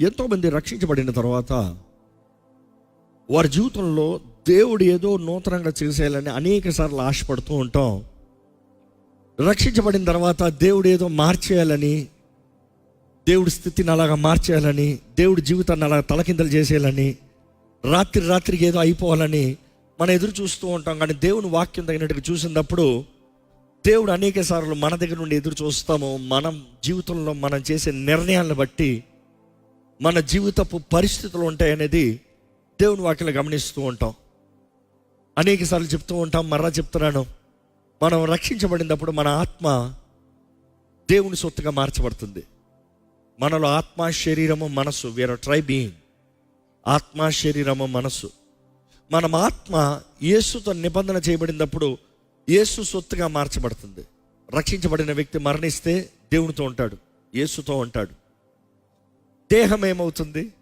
ఎంతోమంది రక్షించబడిన తర్వాత వారి జీవితంలో దేవుడు ఏదో నూతనంగా చేసేయాలని అనేక సార్లు ఆశపడుతూ ఉంటాం. రక్షించబడిన తర్వాత దేవుడు ఏదో మార్చేయాలని దేవుడి స్థితిని అలాగా మార్చేయాలని దేవుడి జీవితాన్ని అలాగా తలకిందలు చేసేయాలని రాత్రి రాత్రికి ఏదో అయిపోవాలని మనం ఎదురు చూస్తూ ఉంటాం. కానీ దేవుని వాక్యం తగినట్టుగా చూసినప్పుడు దేవుడు అనేక సార్లు మన దగ్గర నుండి ఎదురు చూస్తాము. మనం జీవితంలో మనం చేసే నిర్ణయాలను బట్టి మన జీవితపు పరిస్థితులు ఉంటాయనేది దేవుని వాక్యలో గమనిస్తూ ఉంటాం. అనేక సార్లు చెప్తూ ఉంటాం మర్రా చెప్తున్నాను. మనం రక్షించబడినప్పుడు మన ఆత్మ దేవుని సొత్తుగా మార్చబడుతుంది. మనలో ఆత్మ శరీరము మనసు వేరే ట్రై బీయింగ్ ఆత్మ శరీరము మనసు మనం ఆత్మ యేసుతో నిబంధన చేయబడినప్పుడు యేసు సొత్తుగా మార్చబడుతుంది. రక్షించబడిన వ్యక్తి మరణిస్తే దేవునితో ఉంటాడు యేసుతో ఉంటాడు. దేహం ఏమవుతుంది?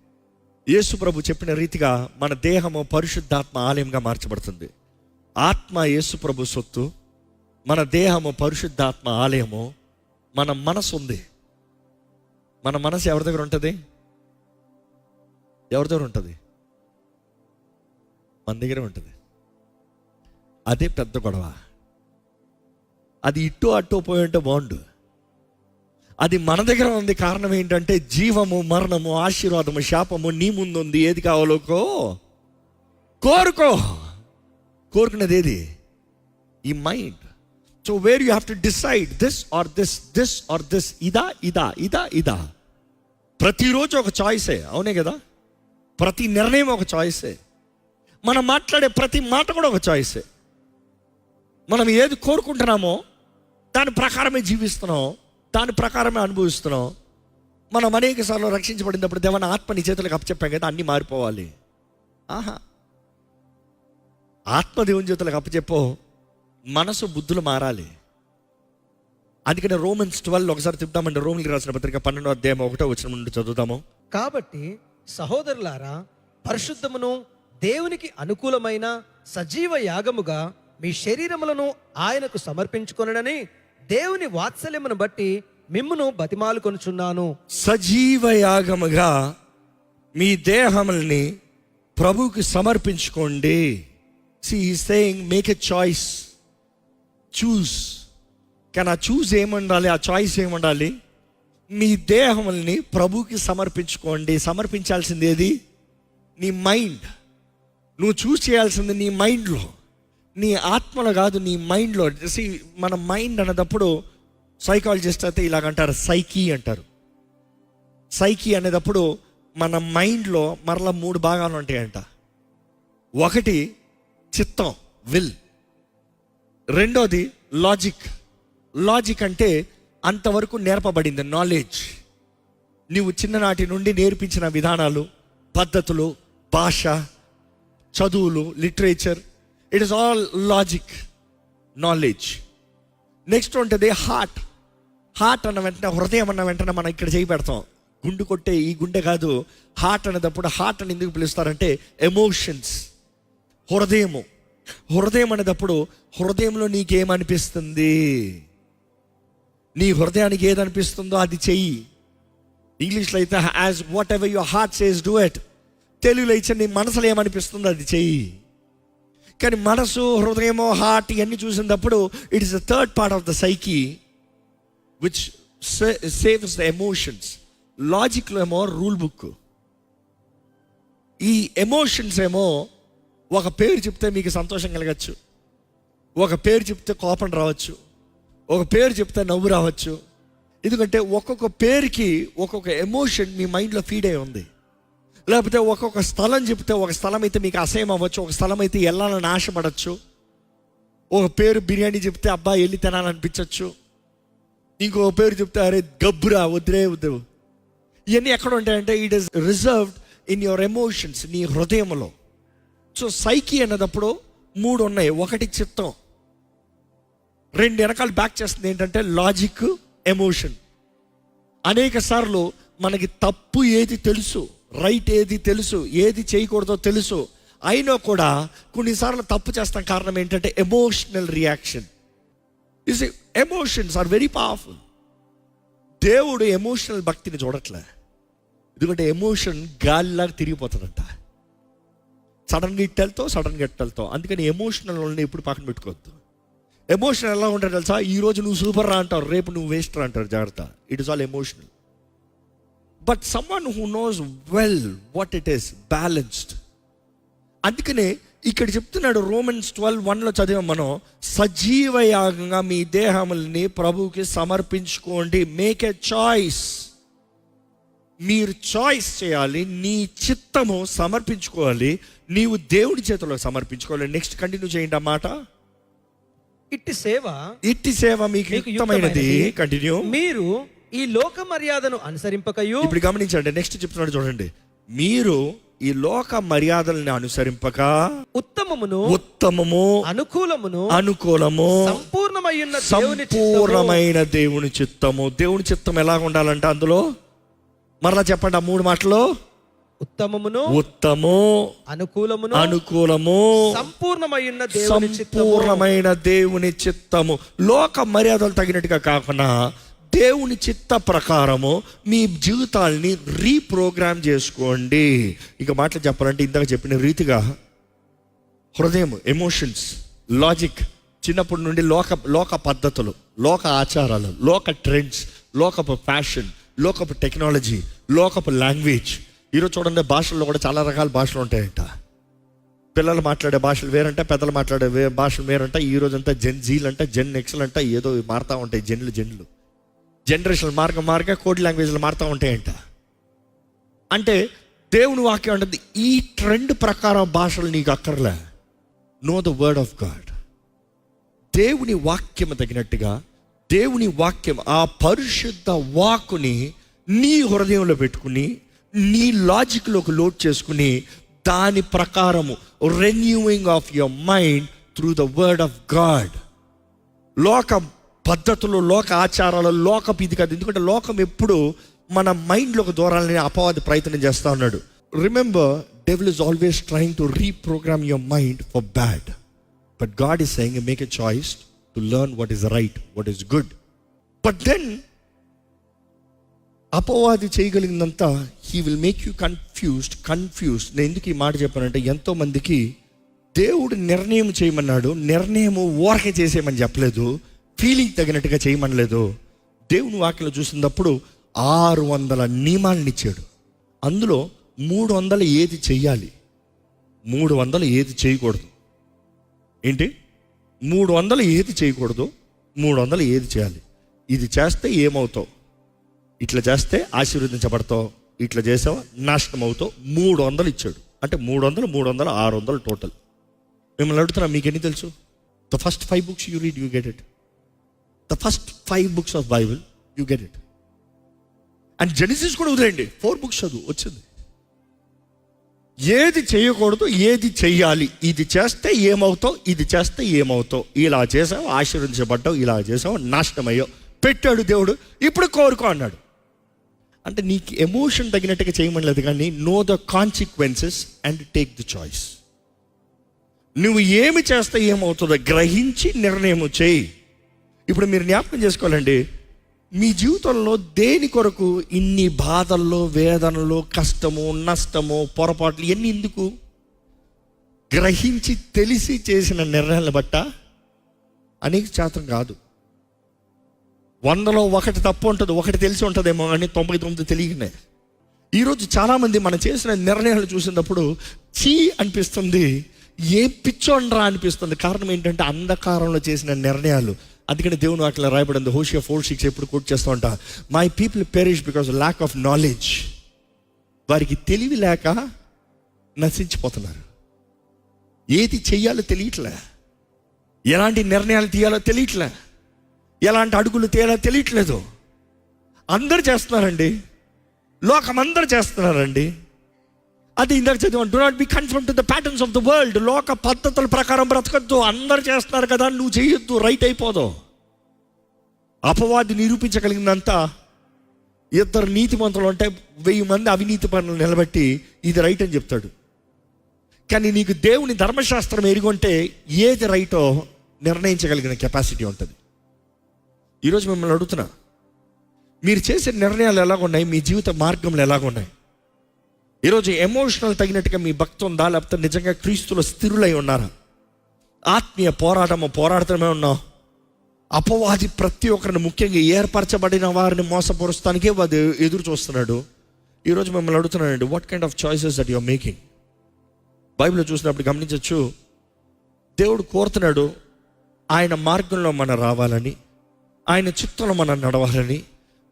యేసు ప్రభు చెప్పిన రీతిగా మన దేహము పరిశుద్ధాత్మ ఆలయంగా మార్చబడుతుంది. ఆత్మ యేసు ప్రభు సొత్తు మన దేహము పరిశుద్ధాత్మ ఆలయము మన మనసు ఉంది. మన మనసు ఎవరి దగ్గర ఉంటుంది? ఎవరి దగ్గర ఉంటుంది? మన దగ్గరే ఉంటుంది. అదే పెద్ద గొడవ. అది ఇటు అటు పోయి ఉంటే బాగుండు. అది మన దగ్గర ఉంది. కారణం ఏంటంటే జీవము మరణము ఆశీర్వాదము శాపము నీ ముందు ఉంది ఏది కావాలోకో కోరుకో. కోరుకునేది ఏది? ఈ mind. So where you have to decide this or this this or this ఇదా ఇదా ఇదా ఇదా. ప్రతిరోజు ఒక చాయిసే అవునే కదా? ప్రతి నిర్ణయం ఒక చాయిసే మనం మాట్లాడే ప్రతి మాట కూడా ఒక చాయిసే మనం ఏది కోరుకుంటున్నామో దాని ప్రకారమే జీవిస్తున్నాం. దాని ప్రకారమే అనుభవిస్తున్నాం. మనం అనేక సార్లు రక్షించబడినప్పుడు దేవన ఆత్మ నీ చేతులకు అప్పచెప్పాం కదా అన్నీ మారిపోవాలి. ఆహా. ఆత్మ దేవుని చేతులకు అప్పచెప్పో మనసు బుద్ధులు మారాలి. అందుకనే రోమన్స్ ట్వెల్వ్ ఒకసారి తిప్పుతామంటే రోమిల్కి రాసిన పత్రిక పన్నెండో అధ్యాయం ఒకటో వచ్చిన నుండి చదువుతాము కాబట్టి సహోదరులారా పరిశుద్ధమును దేవునికి అనుకూలమైన సజీవ యాగముగా మీ శరీరములను ఆయనకు సమర్పించుకొనడని దేవుని వాత్సల్యమును బట్టి మిమ్మును బతిమాలు కొనుచున్నాను సజీవ యాగముగా మీ దేహముల్ని ప్రభువుకి సమర్పించుకోండి. See saying make a choice choose కానీ ఆ చూస్ ఏముండాలి? ఆ చాయిస్ ఏముండాలి? మీ దేహముల్ని ప్రభువుకి సమర్పించుకోండి. సమర్పించాల్సింది ఏది? నీ మైండ్ నువ్వు చూస్ చేయాల్సింది నీ మైండ్లో నీ ఆత్మలో కాదు నీ మైండ్లో. See, మన మైండ్ అన్నదప్పుడు సైకాలజిస్ట్ అయితే ఇలాగంటారు సైకీ అంటారు. సైకి అనేటప్పుడు మన మైండ్లో మరలా మూడు భాగాలు ఉంటాయంట. ఒకటి చిత్తం విల్ రెండోది లాజిక్ లాజిక్ అంటే అంతవరకు నేర్పబడింది నాలెడ్జ్ నీవు చిన్ననాటి నుండి నేర్పించిన విధానాలు పద్ధతులు భాష చదువులు literature it is all logic knowledge next ఉంటుంది హార్ట్ హార్ట్ అన్న వెంటనే హృదయం అన్న వెంటనే మనం ఇక్కడ చేయి పెడతాం. గుండు కొట్టే ఈ గుండె కాదు. హార్ట్ అనేటప్పుడు హార్ట్ అని ఎందుకు పిలుస్తారంటే ఎమోషన్స్ హృదయము. హృదయం అనేటప్పుడు హృదయంలో నీకేమనిపిస్తుంది? నీ హృదయానికి ఏదనిపిస్తుందో అది చెయ్యి. ఇంగ్లీష్లో అయితే as whatever your heart says do it తెలుగులో ఇచ్చే నీ మనసులో ఏమనిపిస్తుందో అది చెయ్యి. కానీ మనసు హృదయమో హార్ట్ ఇవన్నీ చూసినప్పుడు it is the third part of the psyche which saves the emotions లాజిక్లో ఏమో రూల్ బుక్ ఈ ఎమోషన్స్ ఏమో ఒక పేరు చెప్తే మీకు సంతోషం కలగచ్చు. ఒక పేరు చెప్తే కోపం రావచ్చు. ఒక పేరు చెప్తే నవ్వు రావచ్చు. ఎందుకంటే ఒక్కొక్క పేరుకి ఒక్కొక్క ఎమోషన్ మీ మైండ్లో ఫీడ్ అయి ఉంది. లేకపోతే ఒక్కొక్క స్థలం చెప్తే ఒక స్థలం అయితే మీకు అసహ్యం అవ్వచ్చు ఒక స్థలం అయితే వెళ్ళాలని ఆశపడచ్చు. ఒక పేరు బిర్యానీ చెప్తే అబ్బా వెళ్ళి తినాలనిపించవచ్చు ఇంకో పేరు చెప్తే అరే గబ్బురా వద్దురే వద్దు. ఇవన్నీ ఎక్కడ ఉంటాయంటే it is reserved in your emotions నీ హృదయంలో సో సైకి అన్నదప్పుడు మూడు ఉన్నాయి. ఒకటి చిత్తం. రెండు వెనకాల బ్యాక్ చేస్తుంది ఏంటంటే లాజిక్ ఎమోషన్ అనేక సార్లు మనకి తప్పు ఏది తెలుసు రైట్ ఏది తెలుసు ఏది చేయకూడదో తెలుసు. అయినా కూడా కొన్నిసార్లు తప్పు చేస్తాం. కారణం ఏంటంటే emotional reaction is emotions are very powerful దేవుడు ఎమోషనల్ భక్తిని చూడట్లే. ఎందుకంటే ఎమోషన్ గాలిలాగా తిరిగిపోతుందంట. సడన్గా ఇట్ సడన్గా ఇట్ అందుకని ఎమోషనల్ వాళ్ళని ఎప్పుడు పక్కన పెట్టుకోవద్దు. ఎమోషన్ ఎలా ఉంటాడు తెలుసా? ఈ రోజు నువ్వు సూపర్ రా అంటారు రేపు నువ్వు వేస్ట్ రా అంటారు. జాగ్రత్త. It is all emotional but someone who knows well what it is balanced అందుకనే ఇక్కడ చెప్తున్నాడు రోమన్స్ ట్వెల్వ్ వన్లో చదివాం మనం సజీవ యాగంగా మీ దేహముల్ని ప్రభువుకి సమర్పించుకోండి. మేక్ ఎ చాయిస్ మీరు చాయిస్ చేయాలి నీ చిత్తము సమర్పించుకోవాలి నీవు దేవుడి చేతిలో సమర్పించుకోవాలి. నెక్స్ట్ కంటిన్యూ చేయండి ఆ మాట. ఇట్టి సేవ ఇట్టి సేవ మీకు యుక్తమైనది. కంటిన్యూ మీరు ఈ లోక మర్యాదను అనుసరింపకయు. ఇప్పుడు గమనించండి నెక్స్ట్ చెప్తున్నాడు చూడండి. మీరు ఈ లోక మర్యాదల్ని అనుసరింపక ఉత్తమమును ఉత్తమము అనుకూలమును అనుకూలము చిత్తము. సంపూర్ణమైన దేవుని చిత్తము. దేవుని చిత్తం ఎలా ఉండాలంటే అందులో? మరలా చెప్పండి ఆ మూడు మాటలు. ఉత్తమమును ఉత్తము అనుకూలమును అనుకూలము చిత్తము. సంపూర్ణమైన దేవుని చిత్తము. లోక మర్యాదలు తగినట్టుగా కాకుండా దేవుని చిత్త ప్రకారము మీ జీవితాల్ని రీప్రోగ్రామ్ చేసుకోండి. ఇక మాటలు చెప్పాలంటే ఇందాక చెప్పిన రీతిగా హృదయం ఎమోషన్స్ లాజిక్ చిన్నప్పటి నుండి లోక లోక పద్ధతులు లోక ఆచారాలు లోక ట్రెండ్స్ లోకపు ఫ్యాషన్ లోకపు టెక్నాలజీ లోకపు లాంగ్వేజ్ ఈరోజు చూడండి భాషల్లో కూడా చాలా రకాల భాషలు ఉంటాయంట. పిల్లలు మాట్లాడే భాషలు వేరంట పెద్దలు మాట్లాడే భాషలు వేరంట ఈ రోజంతా జెన్ జీలు అంట జెన్ ఎక్సల్ అంట ఏదో మారుతూ ఉంటాయి జెన్లు జెన్లు. జనరేషన్ మార్గం మార్గ కోడ్ లాంగ్వేజ్లు మారుతూ ఉంటాయంట. అంటే దేవుని వాక్యం ఉంటుంది ఈ ట్రెండ్ ప్రకారం భాషలు నీకు అక్కర్లే. Know the word of God దేవుని వాక్యం తగినట్టుగా దేవుని వాక్యం ఆ పరిశుద్ధ వాక్కుని నీ హృదయంలో పెట్టుకుని నీ లాజిక్లోకి లోడ్ చేసుకుని దాని ప్రకారము renewing of your mind through the word of God లోకం పద్ధతులు లోక ఆచారాలు లోకపు ఇది కాదు. ఎందుకంటే లోకం ఎప్పుడు మన మైండ్లోకి దూరాలని అపవాది ప్రయత్నం చేస్తూ ఉన్నాడు. Remember devil is always trying to reprogram your mind for bad but God is saying make a choice to learn what is right what is good but then అపవాది చేయగలిగినంత he will make you confused confused నేను ఎందుకు ఈ మాట చెప్పానంటే ఎంతో మందికి దేవుడు నిర్ణయం చేయమన్నాడు నిర్ణయం ఓరకే చేసేయమని చెప్పలేదు. ఫీలింగ్ తగినట్టుగా చేయమనలేదు దేవుని వాక్యలో చూసినప్పుడు ఆరు వందల నియమాలను ఇచ్చాడు. అందులో మూడు వందలు ఏది చెయ్యాలి? మూడు వందలు ఏది చేయకూడదు? ఏంటి? మూడు వందలు ఏది చేయకూడదు? మూడు వందలు ఏది చేయాలి? ఇది చేస్తే ఏమవుతావు? ఇట్లా చేస్తే ఆశీర్వదించబడతావు? ఇట్లా చేసావా? నాశనం అవుతావు మూడు వందలు ఇచ్చాడు. అంటే మూడు వందలు మూడు వందలు ఆరు వందలు టోటల్. మిమ్మల్ని అడుగుతున్నా మీకు ఎన్ని తెలుసు? The first five books you read you get it. The first five books of Bible you get it and Genesis కూడా వదిలేండి ఫోర్ బుక్స్ చదువు వచ్చింది. ఏది చేయకూడదు ఏది చెయ్యాలి ఇది చేస్తే ఏమవుతావు ఇది చేస్తే ఏమవుతావు ఇలా చేసావు ఆశీర్వదించబడ్డావు ఇలా చేసావు నాశనమయ్యో పెట్టాడు దేవుడు ఇప్పుడు కోరుకో అన్నాడు. అంటే నీకు ఎమోషన్ తగినట్టుగా చేయమనలేదు కానీ know the consequences and take the choice నువ్వు ఏమి చేస్తే ఏమవుతుందో గ్రహించి నిర్ణయం చేయి. ఇప్పుడు మీరు జ్ఞాపకం చేసుకోవాలండి. మీ జీవితంలో దేని కొరకు ఇన్ని బాధల్లో వేదనలు కష్టము నష్టము పొరపాట్లు ఇవన్నీ ఎందుకు? గ్రహించి తెలిసి చేసిన నిర్ణయాలను బట్ట? అనేక శాతం కాదు. వందలో ఒకటి తప్పు ఉంటుంది ఒకటి తెలిసి ఉంటుందేమో అని తొంభై తొమ్మిది తెలియకనే ఈరోజు చాలామంది మనం చేసిన నిర్ణయాలు చూసినప్పుడు చీ అనిపిస్తుంది ఏ పిచ్చోండ్రా అనిపిస్తుంది. కారణం ఏంటంటే అంధకారంలో చేసిన నిర్ణయాలు. అందుకని దేవుని వాటిలో రాయబడింది. హోషియా ఫోర్ సిక్స్ ఎప్పుడు కోట్ చేస్తూ ఉంటా my people perish because lack of knowledge వారికి తెలివి లేక నశించిపోతున్నారు. ఏది చెయ్యాలో తెలియట్లే. ఎలాంటి నిర్ణయాలు తీయాలో తెలియట్లే. ఎలాంటి అడుగులు తీయాలో తెలియట్లేదు. అందరు చేస్తున్నారండి. లోకం అందరు చేస్తున్నారండి. అది ఇందాక చదివాను. Do not be conform to the patterns of the world లోక పద్ధతుల ప్రకారం బ్రతకద్దు. అందరు చేస్తున్నారు కదా నువ్వు చేయొద్దు. రైట్ అయిపోదు. అపవాది నిరూపించగలిగినంత ఇద్దరు నీతిమంతులు ఉంటే వెయ్యి మంది అవినీతి పనులు నిలబెట్టి ఇది రైట్ అని చెప్తాడు. కానీ నీకు దేవుని ధర్మశాస్త్రం ఎరుగుంటే ఏది రైటో నిర్ణయించగలిగిన కెపాసిటీ ఉంటుంది. ఈరోజు మిమ్మల్ని అడుగుతున్నా మీరు చేసే నిర్ణయాలు ఎలాగున్నాయి? మీ జీవిత మార్గంలో ఎలాగున్నాయి? ఈరోజు ఎమోషనల్ తగినట్టుగా మీ భక్తి ఉందా లేకపోతే నిజంగా క్రీస్తులో స్థిరులై ఉన్నారా? ఆత్మీయ పోరాటము పోరాడుతూనే ఉన్నాం అపవాది ప్రతి ఒక్కరిని ముఖ్యంగా ఏర్పరచబడిన వారిని మోసపరుస్తానికే వాడు ఎదురు చూస్తున్నాడు. ఈరోజు మిమ్మల్ని అడుగుతున్నానండి what kind of choices that you're making బైబిల్లో చూసినప్పుడు గమనించవచ్చు దేవుడు కోరుతున్నాడు ఆయన మార్గంలో మనం రావాలని ఆయన చిత్తంలో మనం నడవాలని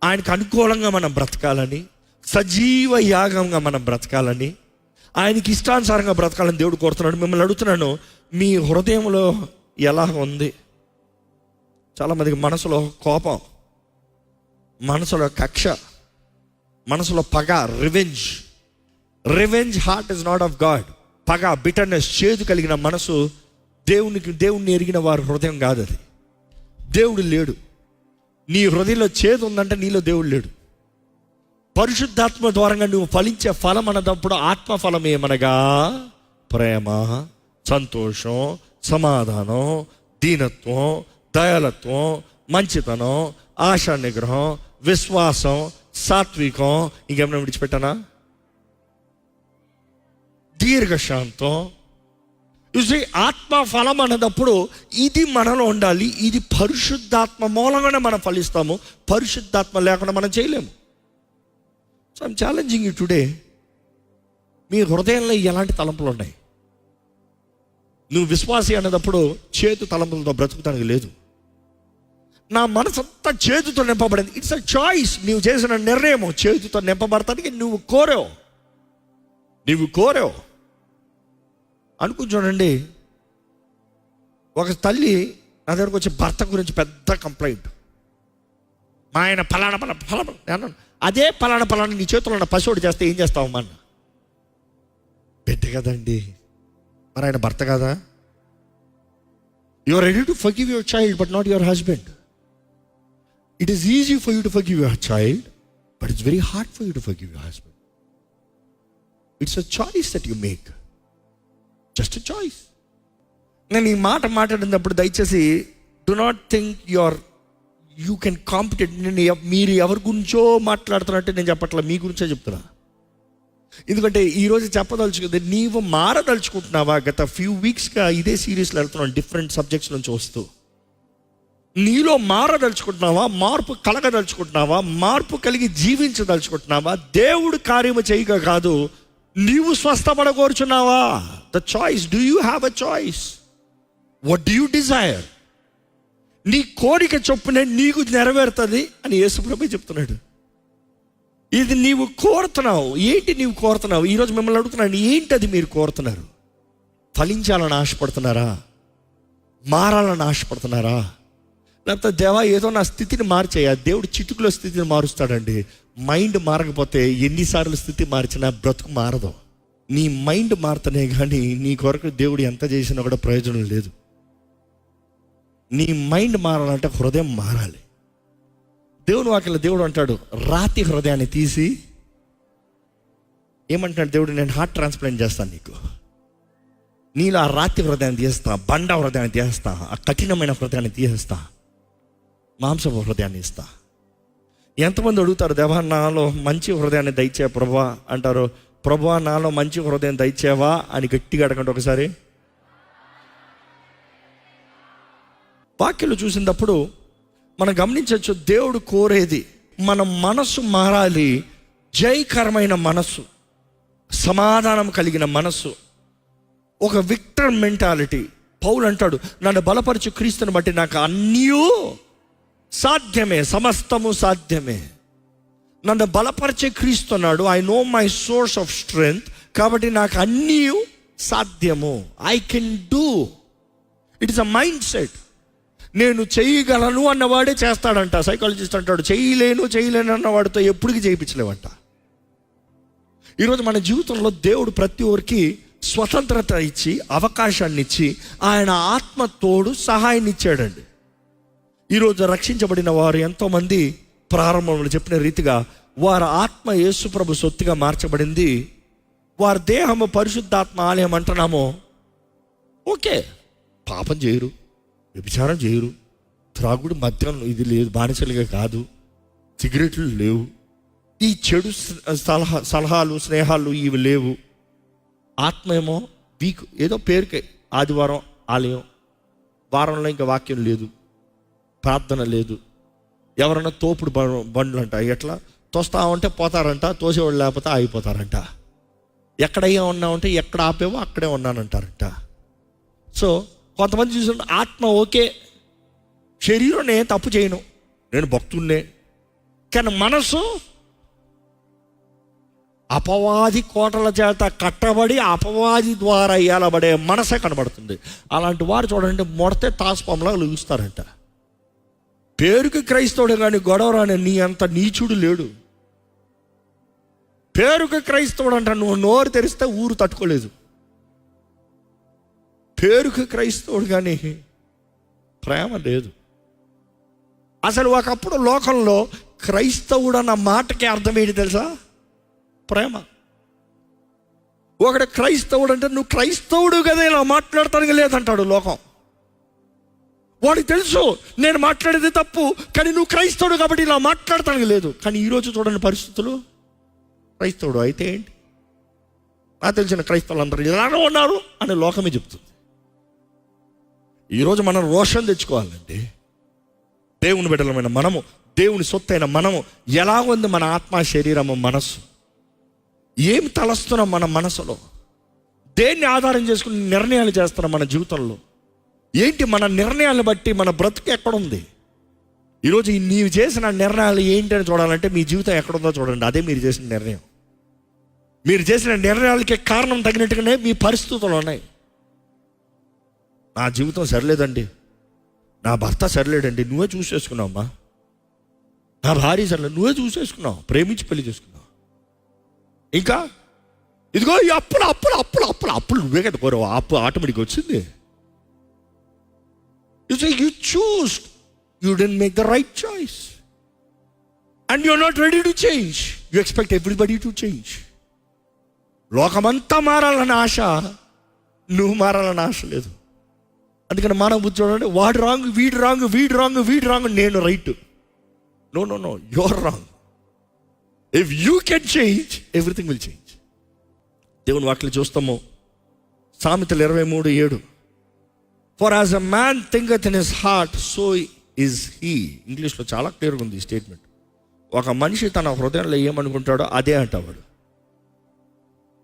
ఆయనకు అనుకూలంగా మనం బ్రతకాలని సజీవ యాగంగా మనం బ్రతకాలని ఆయనకి ఇష్టానుసారంగా బ్రతకాలని దేవుడు కోరుతున్నాడు. మిమ్మల్ని అడుగుతున్నాను మీ హృదయంలో ఎలా ఉంది? చాలామందికి మనసులో కోపం మనసులో కక్ష మనసులో పగ revenge revenge heart is not of God పగ బిటర్నెస్ చేదు కలిగిన మనసు దేవునికి దేవుణ్ణి ఎరిగిన వారి హృదయం కాదు అది. దేవుడు లేడు. నీ హృదయంలో చేదు ఉందంటే నీలో దేవుడు లేడు. పరిశుద్ధాత్మ ద్వారంగా నువ్వు ఫలించే ఫలం అన్నదప్పుడు ఆత్మ ఫలం ఏమనగా? ప్రేమ సంతోషం సమాధానం దీనత్వం దయాలత్వం మంచితనం ఆశా నిగ్రహం విశ్వాసం సాత్వికం. ఇంకేమైనా విడిచిపెట్టానా? దీర్ఘశాంతం. చూసి ఆత్మ ఫలం అన్నదప్పుడు ఇది మనలో ఉండాలి ఇది పరిశుద్ధాత్మ మూలంగానే మనం ఫలిస్తాము పరిశుద్ధాత్మ లేకుండా మనం చేయలేము. So I'm challenging you today మీ హృదయంలో ఎలాంటి తలంపులు ఉన్నాయి? నువ్వు విశ్వాసి అనేటప్పుడు చేతు తలంపులతో బ్రతుకుతానికి లేదు. నా మనసు అంతా చేతుతో నింపబడింది. ఇట్స్ అ చాయిస్ నువ్వు చేసిన నిర్ణయం చేతుతో నింపబడతానికి నువ్వు కోరావు. నువ్వు కోరావు. అనుకుని ఒక తల్లి నా దగ్గరకు వచ్చి భర్త గురించి పెద్ద కంప్లైంట్ మా ఆయన ఫలాన ఫలా ఫలా అన్నాను, అదే పలానా పలానా నీ చేతిలో ఉన్న పశువుడు చేస్తే ఏం చేస్తావు అన్న? బిడ్డ కదండి. మరి ఆయన భర్త కదా? You are ready to forgive your child but not your husband it is easy for you to forgive your child but it's very hard for you to forgive your husband it's a choice that you make just choice నేను ఈ మాట మాట్లాడినప్పుడు దయచేసి do not think your you can compete నేను మీరు ఎవరి గురించో మాట్లాడుతున్నట్టే నేను చెప్పట్లా మీ గురించే చెప్తున్నా. ఎందుకంటే ఈరోజు చెప్పదలుచుకుంది నీవు మారదలుచుకుంటున్నావా? గత ఫ్యూ వీక్స్గా ఇదే సీరియస్లో వెళ్తున్నాను డిఫరెంట్ సబ్జెక్ట్స్ నుంచి వస్తూ. నీలో మారదలుచుకుంటున్నావా? మార్పు కలగదలుచుకుంటున్నావా? మార్పు కలిగి జీవించదలుచుకుంటున్నావా? దేవుడు కార్యము చేయగా కాదు నీవు స్వస్థపడగోరుచున్నావా? The choice do you have a choice what do you desire నీ కోరిక చొప్పునే నీకు నెరవేరుతుంది అని యేసుప్రభు చెప్తున్నాడు. ఇది నీవు కోరుతున్నావు. ఏంటి నీవు కోరుతున్నావు? ఈరోజు మిమ్మల్ని అడుగుతున్నాను ఏంటి అది మీరు కోరుతున్నారు? ఫలించాలని ఆశపడుతున్నారా? మారాలని ఆశపడుతున్నారా? లేకపోతే దేవా ఏదో నా స్థితిని మార్చేయ. దేవుడు చిటుకులో స్థితిని మారుస్తాడండి. మైండ్ మారకపోతే ఎన్నిసార్లు స్థితి మార్చినా బ్రతుకు మారదు. నీ మైండ్ మారుతనే కానీ నీ కొరకు దేవుడు ఎంత చేసినా కూడా ప్రయోజనం లేదు. నీ మైండ్ మారాలంటే హృదయం మారాలి. దేవుని వాక్యలో దేవుడు అంటాడు రాతి హృదయాన్ని తీసి ఏమంటాడు దేవుడు నేను హార్ట్ ట్రాన్స్ప్లాంట్ చేస్తాను నీకు. నీలో ఆ రాతి హృదయాన్ని తీస్తా బండ హృదయాన్ని తీస్తా ఆ కఠినమైన హృదయాన్ని తీసేస్తా మాంసపు హృదయాన్ని ఇస్తా. ఎంతమంది అడుగుతారు దేవా నాలో మంచి హృదయాన్ని దయచే ప్రభా అంటారు. ప్రభా నాలో మంచి హృదయం దయచేవా అని గట్టిగా అడగండి ఒకసారి. వాక్యలు చూసినప్పుడు మనం గమనించవచ్చు దేవుడు కోరేది మన మనసు మారాలి జయకరమైన మనస్సు సమాధానం కలిగిన మనస్సు ఒక విక్టర్ మెంటాలిటీ. పౌలు అంటాడు నన్ను బలపరచు క్రీస్తుని బట్టి నాకు అన్నీ సాధ్యమే సమస్తము సాధ్యమే. నన్ను బలపరిచే క్రీస్తు అన్నాడు I know my source of strength కాబట్టి నాకు అన్నీ సాధ్యము. I can do it is a mind set నేను చేయగలను అన్నవాడే చేస్తాడంట. సైకాలజిస్ట్ అంటాడు చేయలేను చేయలేను అన్నవాడితో ఎప్పటికీ చేయించలేవంట. ఈరోజు మన జీవితంలో దేవుడు ప్రతి ఒక్కరికి స్వతంత్రత ఇచ్చి అవకాశాన్ని ఇచ్చి ఆయన ఆత్మ తోడు సహాయాన్ని ఇచ్చాడండి. ఈరోజు రక్షించబడిన వారు ఎంతోమంది ప్రారంభంలో చెప్పిన రీతిగా వారి ఆత్మ యేసుప్రభు సొత్తుగా మార్చబడింది. వారి దేహము పరిశుద్ధాత్మ ఆలయం అంటున్నామో. ఓకే పాపం చేయరు. వ్యభిచారం చేయరు. త్రాగుడు మద్యం ఇది లేదు బానిసలుగా కాదు. సిగరెట్లు లేవు. ఈ చెడు సలహా సలహాలు స్నేహాలు ఇవి లేవు. ఆత్మ ఏమో వీక్ ఏదో పేరుకే ఆదివారం ఆలయం. వారంలో ఇంకా వాక్యం లేదు. ప్రార్థన లేదు. ఎవరన్నా తోపుడు బండ్లు అంట ఎట్లా? తోస్తా ఉంటే పోతారంట తోసేవాళ్ళు లేకపోతే ఆగిపోతారంట. ఎక్కడయ్యా ఉన్నామంటే ఎక్కడ ఆపేవో అక్కడే ఉన్నానంటారంట. సో కొంతమంది చూసిన ఆత్మ ఓకే శరీరం నేను తప్పు చేయను నేను భక్తున్నే కానీ మనసు అపవాది కోటల చేత కట్టబడి అపవాది ద్వారా ఏలబడే మనసే కనబడుతుంది. అలాంటి వారు చూడండి మొడతే తాస్పంలా లూగుస్తారంట. పేరుకి క్రైస్తవుడు కానీ గొడవ రాని నీ అంత నీచుడు లేడు. పేరుకి క్రైస్తవుడు అంట నువ్వు నోరు తెరిస్తే ఊరు తట్టుకోలేదు. పేరుకి క్రైస్తవుడు కానీ ప్రేమ లేదు. అసలు ఒకప్పుడు లోకంలో క్రైస్తవుడు అన్న మాటకి అర్థం ఏంటి తెలుసా? ప్రేమ. ఒకడు క్రైస్తవుడు అంటే నువ్వు క్రైస్తవుడు కదా ఇలా మాట్లాడతానికి లేదంటాడు లోకం. వాడికి తెలుసు నేను మాట్లాడేది తప్పు కానీ నువ్వు క్రైస్తవుడు కాబట్టి ఇలా మాట్లాడతానికి లేదు. కానీ ఈరోజు చూడండి పరిస్థితులు. క్రైస్తవుడు అయితే ఏంటి? నాకు తెలిసిన క్రైస్తవులు అందరూ ఇలానే ఉన్నారు అని లోకమే చెప్తుంది. ఈరోజు మనం రోషన్ తెచ్చుకోవాలండి. దేవుని బిడ్డలమైన మనము దేవుని సొత్తు అయిన మనము ఎలా ఉంది మన ఆత్మ శరీరము మనస్సు. ఏం తలస్తున్నాం మన మనసులో? దేన్ని ఆధారం చేసుకుని నిర్ణయాలు చేస్తున్నాం మన జీవితంలో? ఏంటి మన నిర్ణయాలను బట్టి మన బ్రతుకు ఎక్కడుంది? ఈరోజు నీవు చేసిన నిర్ణయాలు ఏంటి అని చూడాలంటే మీ జీవితం ఎక్కడుందో చూడండి. అదే మీరు చేసిన నిర్ణయం. మీరు చేసిన నిర్ణయాలకి కారణం తగినట్టుగానే మీ పరిస్థితులు ఉన్నాయి. నా జీవితం సరిలేదండి. నా భర్త సరిలేడండి. నువ్వే చూసేసుకున్నావు అమ్మా నా భార్య సరిలేదు నువ్వే చూసేసుకున్నావు. ప్రేమించి పెళ్ళి చేసుకున్నావు. ఇంకా? ఇదిగో ఈ అప్పులు అప్పులు అప్పులు అప్పులు అప్పులు నువ్వే కదా కోరావు అప్పు ఆటోమేటిక్ వచ్చింది. You choose you don't make the right choice and you not ready to change you expect everybody to change లోకమంతా మారాలన్న ఆశ నువ్వు మారాలన్న ఆశ లేదు. అందుకని మానవ బుద్ధి చూడండి వాడు రాంగ్ వీడు రాంగ్ వీడు రాంగ్ వీడు రాంగ్ నేను right. No no no you're wrong if you can change everything will change దేవుని వాటిని చూస్తాము. సామెతలు ఇరవై మూడు ఏడు. For as a man thinketh in his heart so is he ఇంగ్లీష్లో చాలా క్లియర్గా ఉంది ఈ స్టేట్మెంట్ ఒక మనిషి తన హృదయంలో ఏమనుకుంటాడో అదే అంటావాడు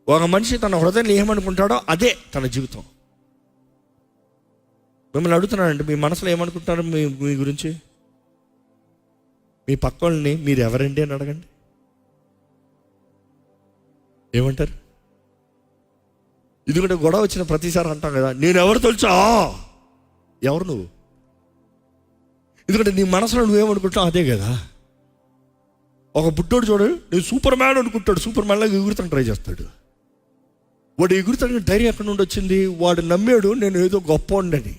ఒక మనిషి తన హృదయంలో ఏమనుకుంటాడో అదే తన జీవితం. మిమ్మల్ని అడుగుతున్నానండి మీ మనసులో ఏమనుకుంటున్నారు మీ మీ గురించి? మీ పక్క వాళ్ళని మీరు ఎవరండి అని అడగండి. ఏమంటారు? ఎందుకంటే గొడవ వచ్చిన ప్రతిసారి అంటాం కదా నేను ఎవరు తెలుసా? ఎవరు నువ్వు? ఎందుకంటే నీ మనసులో నువ్వేమనుకుంటున్నావు అదే కదా. ఒక బుట్టోడు చూడు నేను సూపర్ మ్యాన్ అనుకుంటాడు సూపర్ మ్యాన్ లాగా ఎగురుతాను ట్రై చేస్తాడు. వాడు ఎగురుతాడు ధైర్యం ఎక్కడి నుండి వచ్చింది? వాడు నమ్మాడు నేను ఏదో గొప్ప ఉండని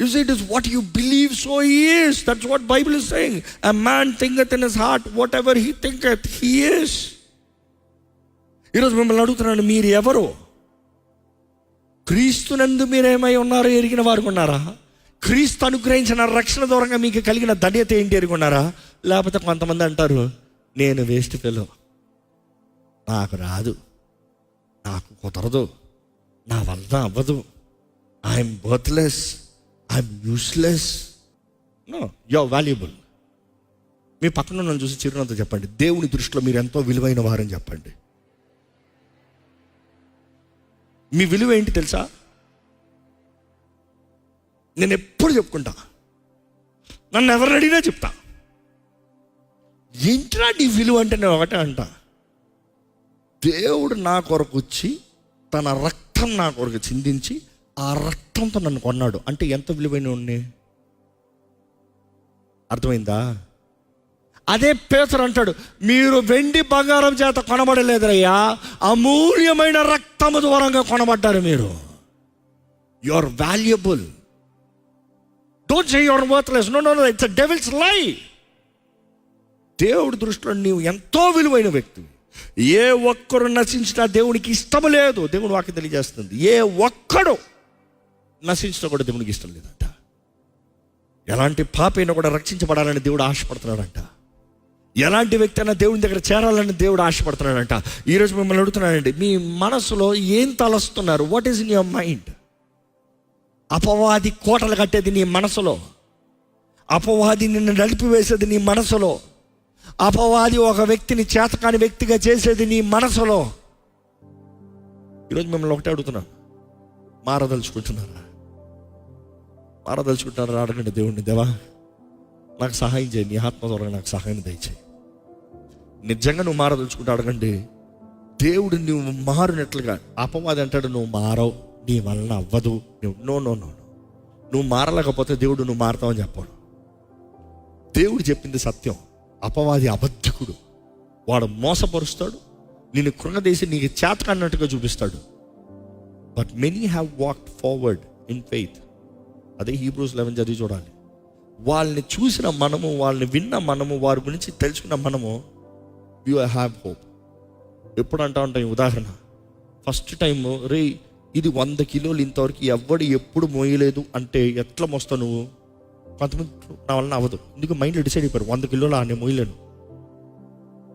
is it is what you believe so is that's what Bible is saying a man thinketh in his heart whatever he think he is ఈరోజు మిమ్మల్ని అడుగుతున్నాను మీరు ఎవరు? క్రీస్తునందు మీరేమై ఉన్నారో ఎరిగిన వారు ఉన్నారా? క్రీస్తు అనుగ్రహించిన రక్షణ దూరంగా మీకు కలిగిన ధన్యత ఏంటి ఎరుగున్నారా లేకపోతే కొంతమంది అంటారు నేను వేస్ట్ ఫెలో. నాకు రాదు. నాకు కుదరదు. నా వల్ల అవ్వదు. I'm worthless I'm useless no you valuable మీ పక్కన నన్ను చూసి చిరునంత చెప్పండి. దేవుని దృష్టిలో మీరు ఎంతో విలువైన వారని చెప్పండి. మీ విలువ ఏంటి తెలుసా? నేను ఎప్పుడు చెప్పుకుంటా. నన్ను ఎవరు అడిగినా చెప్తా. ఏంట్రా నీ విలువ అంటే నేను ఒకటే అంటా. దేవుడు నా కొరకు వచ్చి తన రక్తం నా కొరకు చిందించి ఆ రక్తంతో నన్ను కొన్నాడు. అంటే ఎంత విలువైన ఉండి అర్థమైందా? అదే పేతురు అంటాడు మీరు వెండి బంగారం చేత కొనబడలేదయ్యా అమూల్యమైన రక్తము ద్వారంగా కొనబడ్డారు మీరు. You are valuable don't say you're worthless no no it's devil's lie దేవుడి దృష్టిలో నీవు ఎంతో విలువైన వ్యక్తి. ఏ ఒక్కరు నశించినా దేవునికి ఇష్టం లేదు. దేవుడు వాకి తెలియజేస్తుంది. ఏ ఒక్కడు నశించడం కూడా దేవునికి ఇష్టం లేదంట. ఎలాంటి పాపైనా కూడా రక్షించబడాలని దేవుడు ఆశపడుతున్నాడంట. ఎలాంటి వ్యక్తి అయినా దేవుని దగ్గర చేరాలని దేవుడు ఆశపడుతున్నాడంట. ఈరోజు మిమ్మల్ని అడుగుతున్నాడండి మీ మనసులో ఏం తలస్తున్నారు? What is in your mind అపవాది కోటలు కట్టేది నీ మనసులో. అపవాది నిన్ను నడిపివేసేది నీ మనసులో. అపవాది ఒక వ్యక్తిని చేతకాని వ్యక్తిగా చేసేది నీ మనసులో. ఈరోజు మిమ్మల్ని ఒకటే అడుగుతున్నాను. మారదలుచుకుంటున్నారా? మారదలుచుకుంటున్నారా అడగండి దేవుణ్ణి. దేవా నాకు సహాయం చేయి. నీ ఆత్మ ద్వారా నాకు సహాయం దయచేయి. నిజంగా నువ్వు మారదలుచుకుంటే అడగండి దేవుడు నువ్వు మారినట్లుగా అపవాది అంటాడు నువ్వు మారవు నీ వలన అవ్వదు. నువ్వు నో నో నో నువ్వు మారలేకపోతే దేవుడు నువ్వు మారతావని చెప్పాడు. దేవుడు చెప్పింది సత్యం. అపవాది అబద్ధకుడు. వాడు మోసపరుస్తాడు. నిన్ను కృంగదీసి నీకు చేతకన్నట్టుగా చూపిస్తాడు. But many have walked forward in faith అదే హీబ్రూస్ లెవెన్ చదివి చూడాలి. వాళ్ళని చూసిన మనము వాళ్ళని విన్న మనము వారి గురించి తెలుసుకున్న మనము యు హ్యావ్ హోప్ ఎప్పుడు అంటా ఉంటాం ఉదాహరణ? ఫస్ట్ టైం రే ఇది వంద కిలోలు ఇంతవరకు ఎవడు ఎప్పుడు మోయలేదు అంటే ఎట్లా మోస్తావు నువ్వు? కొంతమంది నా వలన అవ్వదు. ఎందుకు? మైండ్లో డిసైడ్ అయిపోయారు. వంద కిలోలు నేను మోయలేను.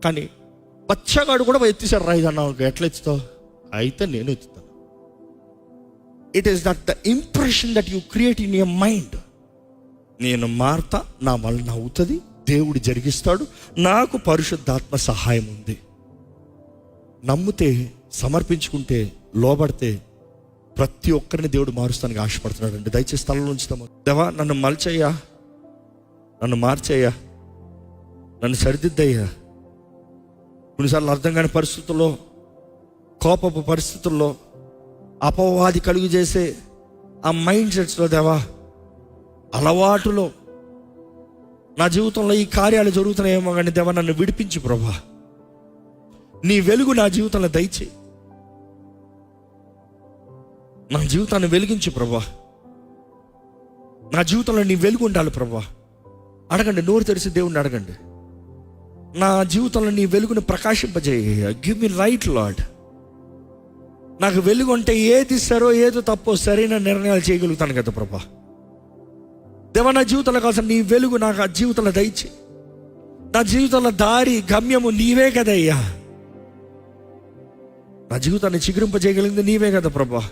కానీ బచ్చగాడు కూడా ఎత్తిసాడు రా ఇది ఎట్లా ఎత్తుతావు? అయితే నేను ఎత్తుతాను it is not the impression that you create in your mind నేను మారతా నా వలన అవుతుంది దేవుడు జరిగిస్తాడు నాకు పరిశుద్ధాత్మ సహాయం ఉంది. నమ్మితే సమర్పించుకుంటే లోబడితే ప్రతి ఒక్కరిని దేవుడు మారుస్తానికి ఆశపడుతున్నాడు అండి దయచేసి స్థలంలో ఉంచుతాము. దేవా నన్ను మలచయ్యా. నన్ను మార్చయ్యా. నన్ను సరిదిద్దయ్యా. కొన్నిసార్లు అర్థం కాని పరిస్థితుల్లో కోపపు పరిస్థితుల్లో అపవాది కలుగు చేసే ఆ మైండ్ సెట్స్లో దేవా అలవాటులో నా జీవితంలో ఈ కార్యాలు జరుగుతున్నాయేమో కానీ దేవా నన్ను విడిపించు ప్రభా. నీ వెలుగు నా జీవితంలో దయచేయి. నా జీవితాన్ని వెలిగించు ప్రభా. నా జీవితంలో నీ వెలుగు ఉండాలి ప్రభా. అడగండి నోరు తెరిచి దేవుణ్ణి అడగండి. నా జీవితంలో నీ వెలుగును ప్రకాశింపజేయ. గివ్ మీ రైట్ లాడ్ నాకు వెలుగుంటే ఏది సరో ఏదో తప్పో సరైన నిర్ణయాలు చేయగలుగుతాను కదా ప్రభా. దేవ నా జీవితంలో కోసం నీ వెలుగు నాకు ఆ జీవితంలో దయచి. నా జీవితంలో దారి గమ్యము నీవే కదయ్యా నా జీవితాన్ని చిగురింపజేయగలిగింది నీవే కదా ప్రభా.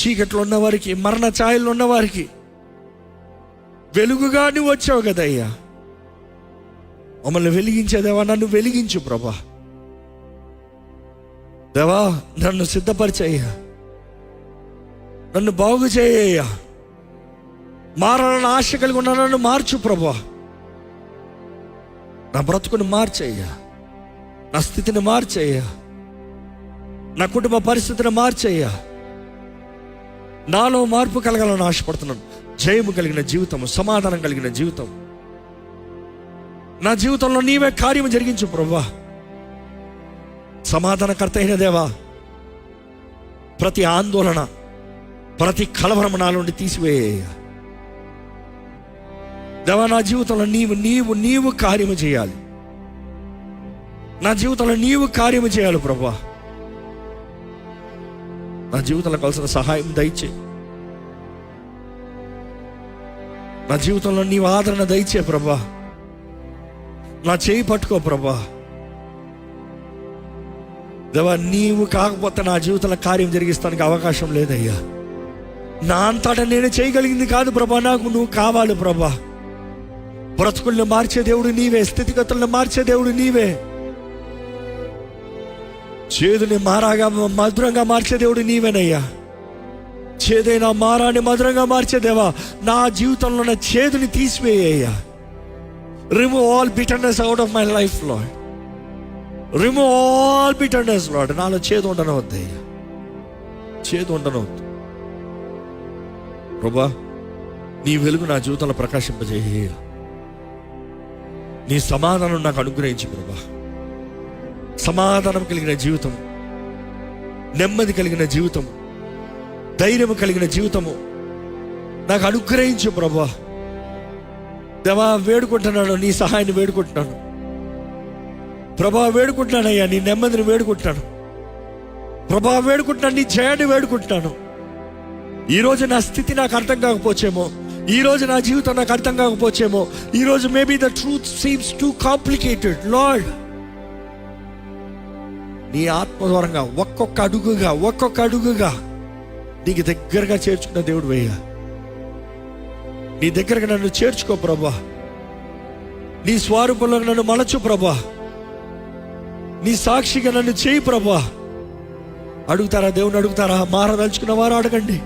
చీకట్లో ఉన్నవారికి మరణ ఛాయల్లో ఉన్నవారికి వెలుగుగా నువ్వు వచ్చావు కదయ్యా మమ్మల్ని వెలిగించేదేవా నన్ను వెలిగించు ప్రభా. దేవా నన్ను సిద్ధపరిచేయ్యా. నన్ను బాగు చేయ్యా మారాలని ఆశ కలిగి ఉన్న నన్ను మార్చు ప్రభా నా బ్రతుకుని మార్చేయ్యా. నా స్థితిని మార్చేయ్యా. నా కుటుంబ పరిస్థితిని మార్చేయ్యా. నాలో మార్పు కలగాలని ఆశపడుతున్నాను. జయము కలిగిన జీవితము సమాధానం కలిగిన జీవితం. నా జీవితంలో నీవే కార్యము జరిగించు ప్రభా సమాధానకర్త అయిన దేవా ప్రతి ఆందోళన ప్రతి కలవరం నా నుండి తీసివేయ. దేవా నా జీవితంలో నీవు నీవు నీవు కార్యము చేయాలి. నా జీవితంలో నీవు కార్యము చేయాలి ప్రభా. నా జీవితంలో కలిసిన సహాయం దయచే. నా జీవితంలో నీవు ఆదరణ దయచే ప్రభా. నా చేయి పట్టుకో ప్రభా. దేవా నీవు కాకపోతే నా జీవితంలో కార్యం జరిగిస్తానికి అవకాశం లేదయ్యా. నా అంతటా నేను చేయగలిగింది కాదు ప్రభా నాకు నువ్వు కావాలి ప్రభా. బ్రతుకుల్ని మార్చే దేవుడు నీవే స్థితిగతులను మార్చే దేవుడు నీవే. చేదుని మారాగా మధురంగా మార్చే దేవుడు నీవేనయ్యా. చేదైనా మారాన్ని మధురంగా మార్చేదేవా నా జీవితంలో ఉన్న చేదుని తీసివేయ్యా remove all bitterness out of my life Lord remove all bitterness Lord నాలో చేదు ఉండనవద్దయ్యా చేదు ఉండనవద్దు. ప్రభా నీ వెలుగు నా జీవితంలో ప్రకాశింపజేయ. నీ సమాధానం నాకు అనుగ్రహించి ప్రభా. సమాధానం కలిగిన జీవితం నెమ్మది కలిగిన జీవితం ధైర్యం కలిగిన జీవితము నాకు అనుగ్రహించు ప్రభా. దేవా వేడుకుంటున్నాను నీ సహాయాన్ని వేడుకుంటున్నాను. ప్రభా వేడుకుంటున్నానయ్యా నీ నెమ్మదిని వేడుకుంటున్నాను. ప్రభా వేడుకుంటున్నాను నీ జయాన్ని వేడుకుంటున్నాను. ఈరోజు నా స్థితి నాకు అర్థం కాకపోవచ్చేమో ఈరోజు నా జీవితం నాకు అర్థం కాకపోవచ్చేమో ఈరోజు maybe the truth seems too complicated Lord నీ ఆత్మద్వారంగా ఒక్కొక్క అడుగుగా ఒక్కొక్క అడుగుగా నీకు దగ్గరగా చేర్చుకున్న దేవుడు వేయ. నీ దగ్గరగా నన్ను చేర్చుకో ప్రభా. నీ స్వరూపంలో నన్ను మలచు ప్రభా. నీ సాక్షిగా నన్ను చేయి ప్రభా. అడుగుతారా దేవుని అడుగుతారా? మారదలుచుకున్న వారు అడగండి.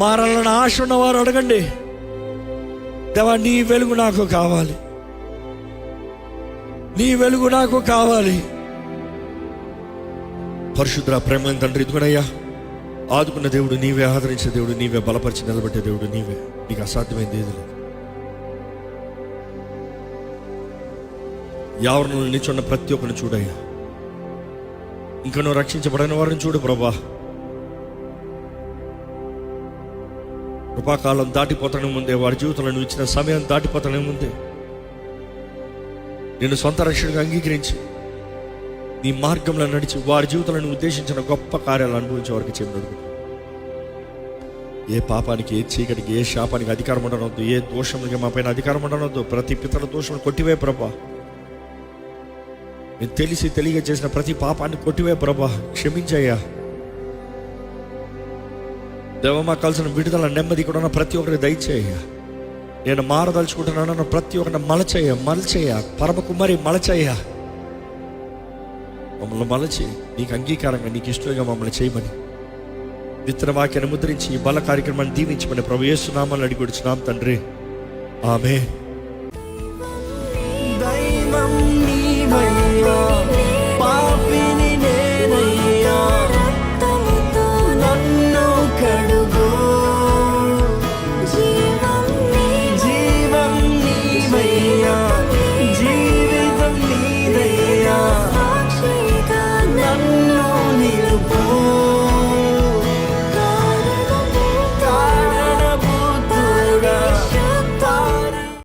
మారాలని ఆశ ఉన్నవారు అడగండి. దేవా నీ వెలుగు నాకు కావాలి. నీ వెలుగు నాకు కావాలి. పరిశుద్ర ప్రేమ తండ్రి ఇదిగోనయ్యా. ఆదుకున్న దేవుడు నీవే ఆదరించే దేవుడు నీవే బలపరిచి నిలబెట్టే దేవుడు నీవే. నీకు అసాధ్యమైంది ఏది లేదు. ఎవరిని నిల్చున్న ప్రతి ఒక్కరిని చూడయ్యా. ఇంకా నువ్వు రక్షించబడిన వారిని చూడు ప్రభా. కృపాకాలం దాటిపోతానే ముందే వారి జీవితంలో నువ్వు ఇచ్చిన సమయం దాటిపోతానే ముందే నేను సొంత రక్షణగా అంగీకరించి నీ మార్గంలో నడిచి వారి జీవితంలో ఉద్దేశించిన గొప్ప కార్యాలు అనుభవించే వారికి చెందడు ఏ పాపానికి ఏ చీకటికి ఏ శాపానికి అధికారం ఉండనొద్దు ఏ దోషములకి మా పైన అధికారం ఉండనొద్దు ప్రతి పితల దోషం కొట్టివే ప్రభా. నేను తెలిసి తెలియ చేసిన ప్రతి పాపాన్ని కొట్టివే ప్రభా. క్షమించయ్యా. దేవమా కలిసిన విడుదల నెమ్మది కూడా ఉన్న ప్రతి ఒక్కరికి దయచేయ నేను మారదలుచుకుంటున్నాను ప్రతి ఒక్కరిని మలచేయ మలచేయ పరమ కుమారి మలచేయ మమ్మల్ని మలచి నీకు అంగీకారంగా నీకు ఇష్టంగా మమ్మల్ని చేయమని. విత్తన వాక్యాన్ని ముద్రించి ఈ బల కార్యక్రమాన్ని దీవించమని ప్రభు యేసునామాన్ని అడిగి తండ్రి. ఆమె